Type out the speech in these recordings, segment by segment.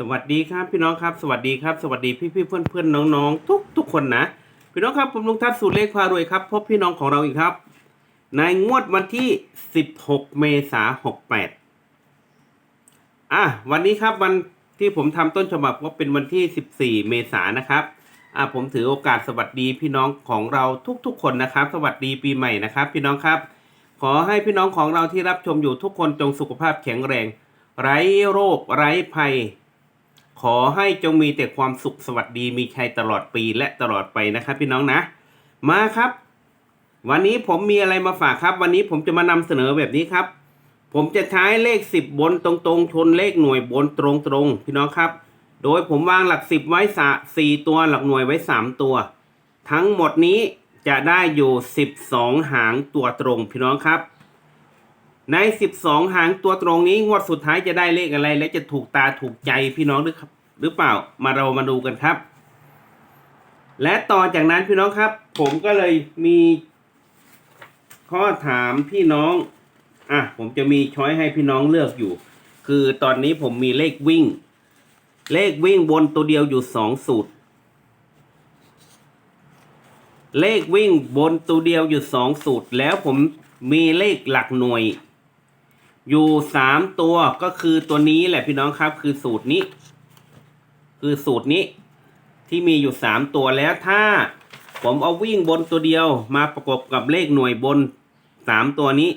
สวัสดีครับพี่น้องครับ สวัสดีครับ สวัสดีพี่พี่เพื่อนเพื่อนน้องๆ ทุกทุกคนนะ พี่น้องครับผมลุงทัศน์สูตรเลขพารวยครับ พบพี่น้องของเราอีกครับ ในงวดวันที่ 16 เมษายน68อะวันนี้ครับวันที่ผมทำต้นฉบับก็เป็นวันที่ 14 เมษายนนะครับอะผมถือโอกาสสวัสดีพี่น้องของเราทุกๆ คนนะครับ สวัสดีปีใหม่นะครับ พี่น้องครับ ขอให้พี่น้องของเราที่รับชมอยู่ทุกคนจงสุขภาพแข็งแรง ไร้โรคไร้ภัย ขอให้จงมีแต่ความสุขสวัสดีมีชัยตลอดปีและตลอดไปนะครับ พี่น้องนะ มาครับ วันนี้ผมมีอะไรมาฝากครับ วันนี้ผมจะมานำเสนอแบบนี้ครับ ผมจะใช้เลขสิบบนตรงๆ ชนเลขหน่วยบนตรงๆ พี่น้องครับ โดยผมวางหลักสิบไว้สะสี่ตัวหลักหน่วยไว้สามตัว ทั้งหมดนี้จะได้อยู่สิบสองหางตัวตรงพี่น้องครับ ใน 12 หางตัวตรงนี้งวดสุดท้ายจะได้เลขอะไร และจะถูกตาถูกใจพี่น้องหรือครับ หรือเปล่ามาเรามาดูกันครับ และต่อจากนั้นพี่น้องครับ ผมก็เลยมี ข้อถามพี่น้องอะผมจะมีช้อยให้พี่น้องเลือกอยู่ คือตอนนี้ผมมีเลขวิ่ง เลขวิ่งบนตัวเดียวอยู่สองสูตร เลขวิ่งบนตัวเดียวอยู่สองสูตร แล้วผมมีเลขหลักหน่วย อยู่สามตัวก็คือตัวนี้แหละพี่น้องครับ คือสูตรนี้ คือสูตรนี้ที่มีอยู่สามตัวแล้วถ้า ผมเอาวิ่งบนตัวเดียวมาประกบกับเลขหน่วยบนสามตัวนี้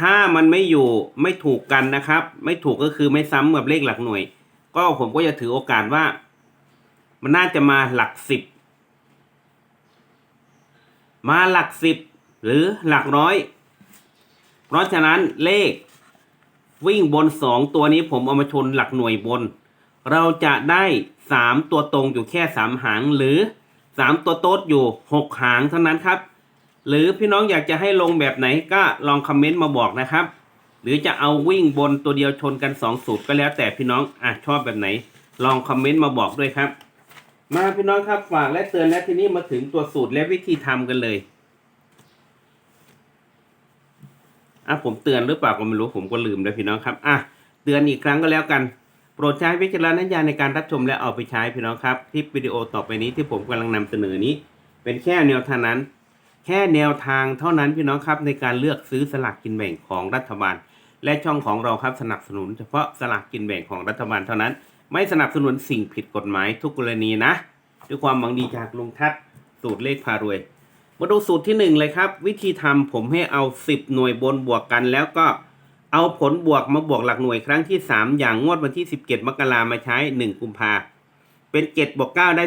ถ้ามันไม่อยู่ไม่ถูกกันนะครับ ไม่ถูกก็คือไม่ซ้ำกับเลขหลักหน่วย ก็ผมก็จะถือโอกาสว่า มันน่าจะมาหลักสิบมาหลักสิบหรือหลักร้อย เพราะฉะนั้นเลข วิ่งบนสองตัวนี้ผมเอามาชนหลักหน่วยบน เราจะได้สามตัวตรงอยู่แค่สามหางหรือสามตัวโต๊ดอยู่หกหางเท่านั้นครับ หรือพี่น้องอยากจะให้ลงแบบไหนก็ลองคอมเมนต์มาบอกนะครับ หรือจะเอาวิ่งบนตัวเดียวชนกันสองสูตรก็แล้วแต่พี่น้องอะชอบแบบไหน ลองคอมเมนต์มาบอกด้วยครับ มาพี่น้องครับฝากและเตือนและทีนี้มาถึงตัวสูตรและวิธีทำกันเลย อะผมเตือนหรือเปล่าก็ไม่รู้ผมก็ลืมแล้วพี่น้องครับอะเตือนอีกครั้งก็แล้วกัน โปรดใช้วิจารณญาณในการรับชมและเอาไปใช้พี่น้องครับคลิปวิดีโอต่อไปนี้ที่ผมกำลังนำเสนอนี้ เป็นแค่แนวทางนั้น แค่แนวทางเท่านั้นพี่น้องครับในการเลือกซื้อสลากกินแบ่งของรัฐบาล และช่องของเราครับสนับสนุน เฉพาะสลากกินแบ่งของรัฐบาลเท่านั้น ไม่สนับสนุนสิ่งผิดกฎหมายทุกกรณีนะด้วยความหวังดีจากลุงทัศน์สูตรเลขพารวย มาดูสูตรที่หนึ่งเลยครับ วิธีทำผมให้เอา 10 หน่วยบนบวกกัน แล้วก็เอาผลบวกมาบวกหลักหน่วยครั้งที่ 3 อย่างงวดวันที่ 17 มกรามาใช้ 1 กุมภาเป็น 7 บวก 9 ได้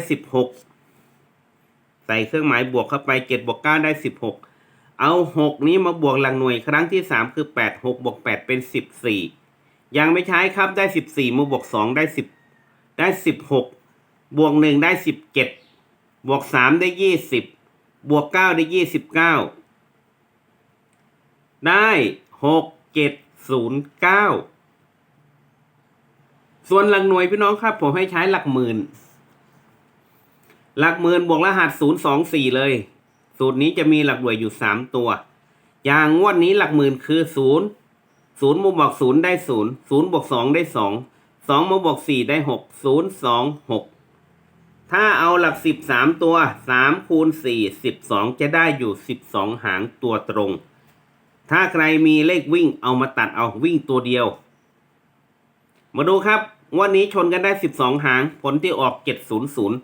16 ใส่เครื่องหมายบวกเข้าไป 7 บวก 9 ได้ 16 เอา 6 นี้มาบวกหลักหน่วยครั้งที่ 3 คือ 8 6 บวก 8 เป็น 14 ยังไม่ใช้ครับได้ 14 มาบวก 2 ได้ 10 ได้ 16 บวก 1 ได้ 17 บวก 3 ได้ 20 บวกเก้าได้ยี่สิบเก้าได้หกเจ็ดศูนย์เก้าส่วนหลักหน่วยพี่น้องครับ ผมให้ใช้หลักหมื่น หลักหมื่นบวกรหัสศูนย์สองสี่เลย สูตรนี้จะมีหลักหน่วยอยู่สามตัว อย่างงวดนี้หลักหมื่นคือศูนย์ศูนย์มาบวกศูนย์ได้ศูนย์ศูนย์บวกสองได้สองสองมาบวกสี่ได้หกศูนย์สองหก ถ้าเอาหลักสิบสามตัวสามคูณสี่สิบสองจะได้อยู่สิบสองหางตัวตรง ถ้าใครมีเลขวิ่งเอามาตัดเอาวิ่งตัวเดียว มาดูครับ วันนี้ชนกันได้สิบสองหาง ผลที่ออกเจ็ดศูนย์ศูนย์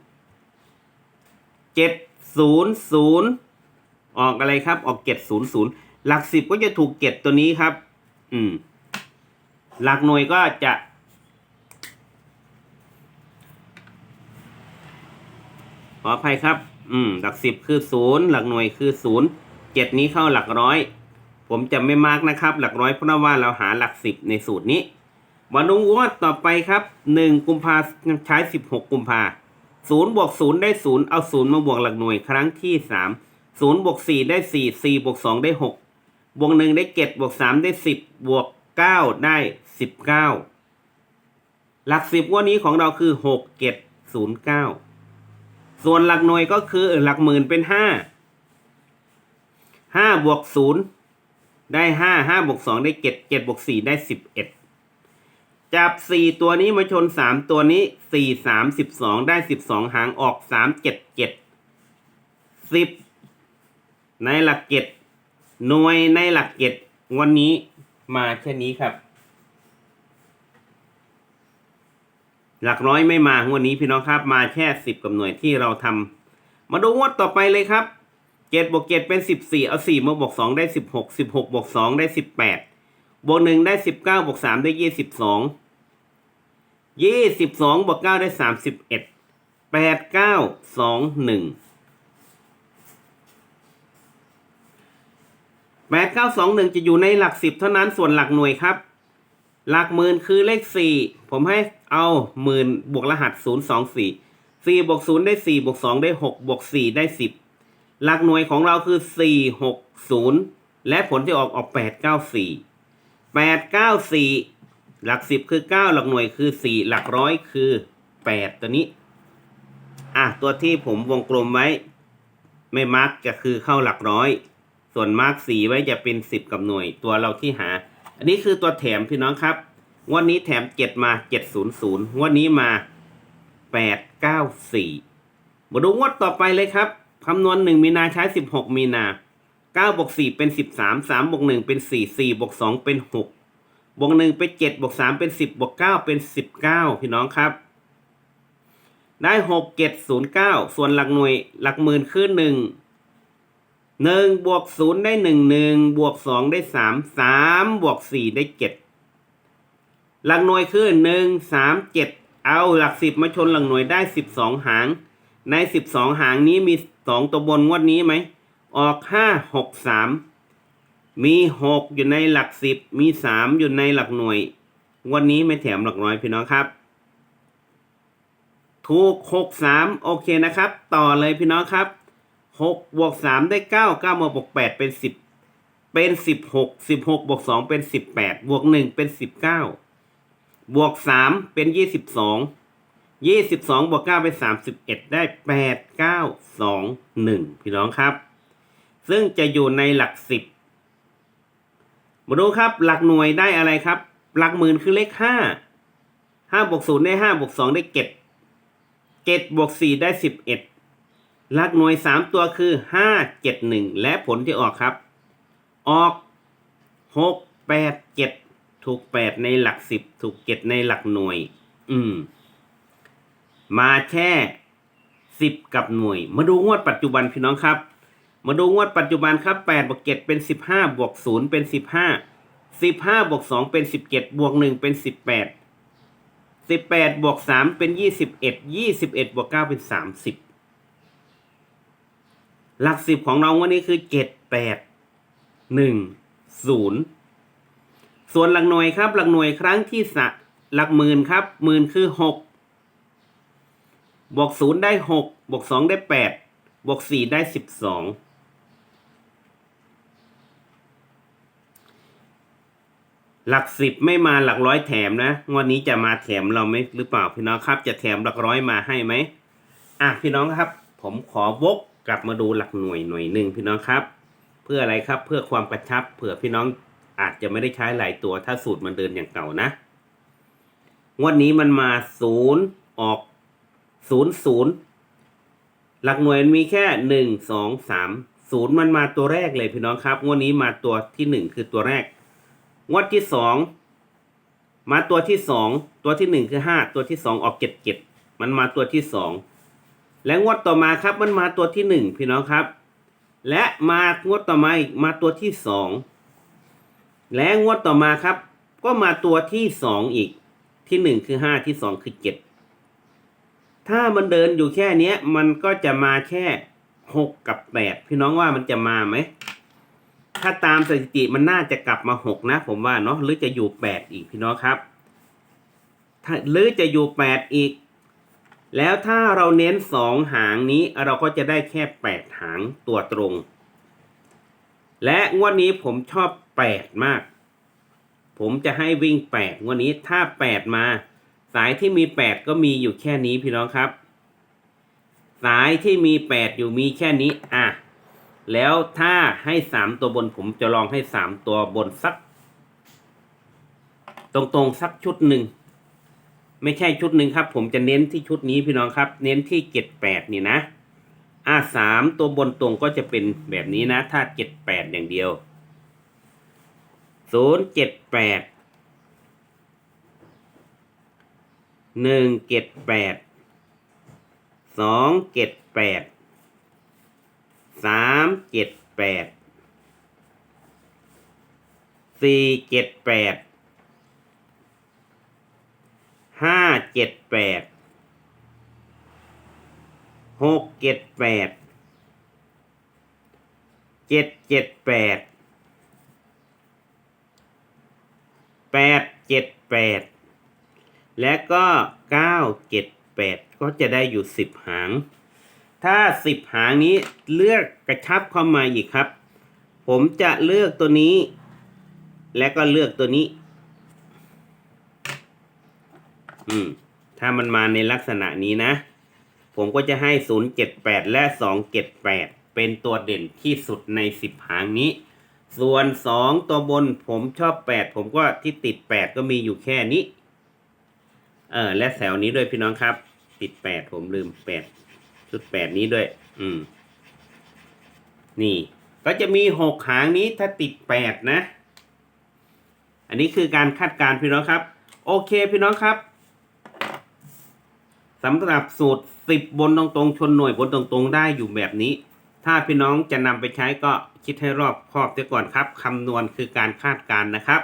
เจ็ดศูนย์ศูนย์ออกอะไรครับ ออกเจ็ดศูนย์ศูนย์หลักสิบก็จะถูกเจ็ดตัวนี้ครับ อืม หลักหน่วยก็จะ ขออภัยครับ อืม หลักสิบคือศูนย์หลักหน่วยคือศูนย์เจ็ดนี้เข้าหลักร้อย ผมจะไม่มาร์กนะครับ หลักร้อยเพราะว่าเราหาหลักสิบในสูตรนี้มาดูงวดต่อไปครับหนึ่งกุมภาใช้สิบหกกุมภาศูนย์บวกศูนย์ได้ศูนย์เอาศูนย์มาบวกหลักหน่วยครั้งที่สามศูนย์บวกสี่ได้สี่สี่บวกสองได้หกบวกหนึ่งได้เจ็ดบวกสามได้สิบบวกเก้าได้สิบเก้าหลักสิบวันนี้ของเราคือหกเจ็ดศูนย์เก้า ส่วนหลักหน่วยก็คือหลักหมื่นเป็นห้าห้าบวกศูนย์ได้ห้าห้าบวกสองได้เจ็ดเจ็ดบวกสี่ได้สิบเอ็ดจับสี่ตัวนี้มาชนสามตัวนี้สี่สามสิบสองได้สิบสองหางออกสามเจ็ดเจ็ดสิบในหลักเจ็ดหน่วยในหลักเจ็ดวันนี้มาแค่นี้ครับ หลักร้อยไม่มางวดนี้พี่น้องครับมาแค่สิบกับหน่วยที่เราทำมาดูงวดต่อไปเลยครับเจ็ดบวกเจ็ดเป็นสิบสี่เอาสี่มาบวกสองได้สิบหกสิบหกบวกสองได้สิบแปดบวกหนึ่งได้สิบเก้าบวกสามได้ยี่สิบสองยี่สิบสองบวกเก้าได้สามสิบเอ็ดแปดเก้าสองหนึ่งแปดเก้าสองหนึ่งจะอยู่ในหลักสิบเท่านั้นส่วนหลักหน่วยครับ หลักหมื่นคือเลขสี่ผมให้เอาหมื่นบวกรหัสศูนย์สองสี่สี่บวกศูนย์ได้สี่บวกสองได้หกบวกสี่ได้สิบหลักหน่วยของเราคือสี่หกศูนย์และผลที่ออกออกแปดเก้าสี่แปดเก้าสี่หลักสิบคือเก้าหลักหน่วยคือสี่หลักร้อยคือแปดตัวนี้ อะตัวที่ผมวงกลมไว้ ไม่มาร์กก็คือเข้าหลักร้อย ส่วนมาร์กสีไว้จะเป็นสิบกับหน่วย ตัวเราที่หา อันนี้คือตัวแถมพี่น้องครับงวันนี้แถมเจ็ดมาเจ็ดศูนย์ศูนย์วันนี้มาแปดเก้าสี่มาดูงวดต่อไปเลยครับคำนวณหนึ่งมีนาใช้สิบหกมีนาเก้าบวกสี่เป็นสิบสามสามบวกหนึ่งเป็นสี่สี่บวกสองเป็นหกบวกหนึ่งเป็นเจ็ดบวกสามเป็นสิบบวกเก้าเป็นสิบเก้าพี่น้องครับ ได้หกเจ็ดศูนย์เก้าส่วนหลักหน่วยหลักหมื่นคือหนึ่ง หนึ่งบวกศูนย์ได้หนึ่งหนึ่งบวกสองได้สามสามบวกสี่ได้เจ็ดหลักหน่วยคือหนึ่งสามเจ็ดเอาหลักสิบมาชนหลักหน่วยได้สิบสองหาง ในสิบสองหางนี้มีสองตัวบนงวดนี้ไหม ออกห้าหกสามมีหกอยู่ในหลักสิบมีสามอยู่ในหลักหน่วยงวันนี้ไม่แถมหลักร้อยพี่น้องครับ ถูกหกสามโอเคนะครับ ต่อเลยพี่น้องครับ หกบวกสามได้เก้าเก้ามาบวกแปดเป็นสิบเป็นสิบหกสิบหกบวกสองเป็นสิบแปดบวกหนึ่งเป็นสิบเก้าบวกสามเป็นยี่สิบสองยี่สิบสองบวกเก้าเป็นสามสิบเอ็ดได้แปดเก้าสองหนึ่งพี่น้องครับ ซึ่งจะอยู่ในหลักสิบมาดูครับ หลักหน่วยได้อะไรครับ หลักหมื่นคือเลขห้าห้าบวกศูนย์ได้ห้าบวกสองได้เจ็ดเจ็ดบวกสี่ได้สิบเอ็ด หลักหน่วยสามตัวคือห้าเจ็ดหนึ่งและผลที่ออกครับ ออกหกแปดเจ็ดถูกแปดในหลักสิบถูกเจ็ดในหลักหน่วย อืม มาแค่สิบกับหน่วย มาดูงวดปัจจุบันพี่น้องครับ มาดูงวดปัจจุบันครับแปดบวกเจ็ดเป็นสิบห้าบวกศูนย์เป็นสิบห้าสิบห้าบวกสองเป็นสิบเจ็ดบวกหนึ่งเป็นสิบแปดสิบแปดบวกสามเป็นยี่สิบเอ็ดยี่สิบเอ็ดบวกเก้าเป็นสามสิบ หลักสิบของเราวันนี้คือเจ็ดแปดหนึ่งศูนย์ส่วนหลักหน่วยครับ หลักหน่วยครั้งที่สะหลักหมื่นครับหมื่นคือหกบวกศูนย์ได้หกบวกสองได้แปดบวกสี่ได้สิบสองหลักสิบไม่มาหลักร้อยแถมนะงวดนี้จะมาแถมเราไหมหรือเปล่าพี่น้องครับ จะแถมหลักร้อยมาให้ไหมอะพี่น้องครับ ผมขอวก กลับมาดูหลักหน่วยหน่วยหนึ่งพี่น้องครับ เพื่ออะไรครับเพื่อความกระชับเผื่อพี่น้องอาจจะไม่ได้ใช้หลายตัวถ้าสูตรมันเดินอย่างเก่านะงวดนี้มันมาศูนย์ออกศูนย์ศูนย์หลักหน่วยมีแค่หนึ่งสองสามศูนย์มันมาตัวแรกเลยพี่น้องครับงวดนี้มาตัวที่หนึ่งคือตัวแรกงวดที่สองมาตัวที่สองตัวที่หนึ่งคือห้าตัวที่สองออกเจ็ดเจ็ดมันมาตัวที่สอง และงวดต่อมาครับมันมาตัวที่หนึ่งพี่น้องครับ และมางวดต่อมาอีกมาตัวที่สองและงวดต่อมาครับ ก็มาตัวที่สองอีกที่หนึ่งคือห้าที่สองคือเจ็ดถ้ามันเดินอยู่แค่เนี้ย มันก็จะมาแค่หกกับแปดพี่น้องว่ามันจะมาไหมถ้าตามสถิติมันน่าจะกลับมาหกนะ ผมว่าเนาะหรือจะอยู่แปดอีกพี่น้องครับถ้าหรือจะอยู่แปดอีก แล้วถ้าเราเน้นสองหางนี้เราก็จะได้แค่แปดหางตัวตรง และงวดนี้ผมชอบแปดมาก ผมจะให้วิ่งแปดงวดนี้ถ้าแปดมา สายที่มีแปดก็มีอยู่แค่นี้พี่น้องครับ สายที่มีแปดอยู่มีแค่นี้อะแล้วถ้าให้สามตัวบนผมจะลองให้สามตัวบนสัก ตรงๆสักชุดหนึ่ง ไม่ใช่ชุดหนึ่งครับ ผมจะเน้นที่ชุดนี้พี่น้องครับ เน้นที่เจ็ดแปดนี่นะอ่าสามตัวบนตรงก็จะเป็นแบบนี้นะ ถ้าเจ็ดแปดอย่างเดียวศูนย์เจ็ดแปดหนึ่งเจ็ดแปดสองเจ็ดแปดสามเจ็ดแปดสี่เจ็ดแปด ห้าเจ็ดแปดหกเจ็ดแปดเจ็ดเจ็ดแปดแปดเจ็ดแปดและก็เก้าเจ็ดแปดก็จะได้อยู่สิบหาง ถ้าสิบหางนี้เลือกกระชับเข้ามาอีกครับ ผมจะเลือกตัวนี้ และก็เลือกตัวนี้ อืม ถ้ามันมาในลักษณะนี้นะ ผมก็จะให้ 078 และ 278 เป็นตัวเด่นที่สุดใน 10 หางนี้ ส่วน 2 ตัวบนผมชอบ 8 ผมก็ที่ติด 8 ก็มีอยู่แค่นี้ เออ และแถวนี้ด้วยพี่น้องครับ ติด 8 ผมลืม 8 ชุด 8 นี้ด้วย อืม นี่ ก็จะมี 6 หางนี้ถ้าติด 8 นะอันนี้คือการคาดการณ์พี่น้องครับ โอเคพี่น้องครับ สำหรับสูตร 10 บนตรงๆ ชนหน่วยบนตรงๆ ได้อยู่แบบนี้ ถ้าพี่น้องจะนำไปใช้ก็คิดให้รอบคอบเสียก่อนครับคำนวณคือการคาดการณ์นะครับ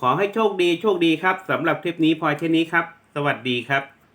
ขอให้โชคดีโชคดีครับสำหรับคลิปนี้พอแค่นี้ครับ สวัสดีครับ